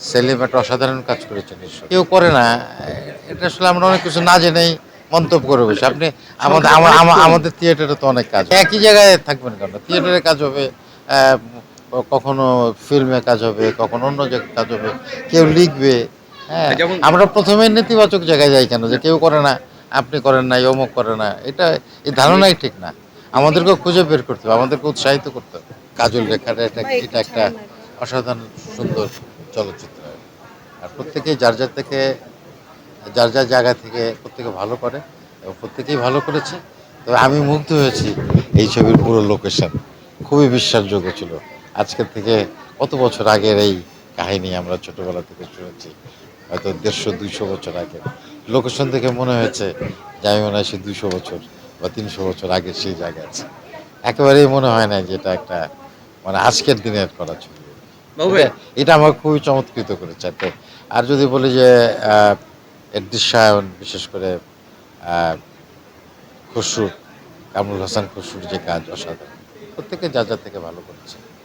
সেলিম একটা অসাধারণ কাজ করেছেন কেউ করে না। এটা আসলে আমরা অনেক কিছু না জেনেই মন্তব্য করে বসে। আপনি আমাদের আমা- আমা- আমাদের থিয়েটারে তো অনেক কাজ একই জায়গায় থাকবেন কেন? থিয়েটারে কাজ হবে আহ, কখনো ফিল্মে কাজ হবে কখনো অন্য জায়গায় কাজ হবে। কেউ লিখবে হ্যাঁ। আমরা প্রথমে নেতিবাচক জায়গায় যাই কেন? যে কেউ করে না আপনি করেন না অমুক করে না। এটা এই ধারণাই ঠিক না। আমাদেরকে খুঁজে বের করতে হবে আমাদেরকে উৎসাহিত করতে হবে। কাজল রেখাটা এটা এটা একটা অসাধারণ সুন্দর চলচ্চিত্র। আর প্রত্যেকেই যার যার থেকে, যার যার জায়গা থেকে প্রত্যেকে ভালো করে, এবং প্রত্যেকেই ভালো করেছে। তবে আমি মুগ্ধ হয়েছি এই ছবির পুরো লোকেশন। খুবই বিশ্বাসযোগ্য ছিল। আজকের থেকে কত বছর আগের এই কাহিনী আমরা ছোটোবেলা থেকে শুনেছি? হয়তো দেড়শো, দুইশো বছর আগে লোকেশন থেকে মনে হয়েছে যে আমি মনে হয় সে দুশো বছর বা তিনশো বছর আগে সেই জায়গা আছে। একেবারেই মনে হয় না যে এটা একটা মানে আজকের দিনের করা ছবি। এটা- আমাকে আমার খুবই চমৎকৃত করেছে একটা আর যদি বলি যে এর দৃশ্যায়ন বিশেষ করে খুশুর খসরু কামরুল হাসান খসরুর যে কাজ অসাধারণ প্রত্যেকে যা যা থেকে ভালো করেছে।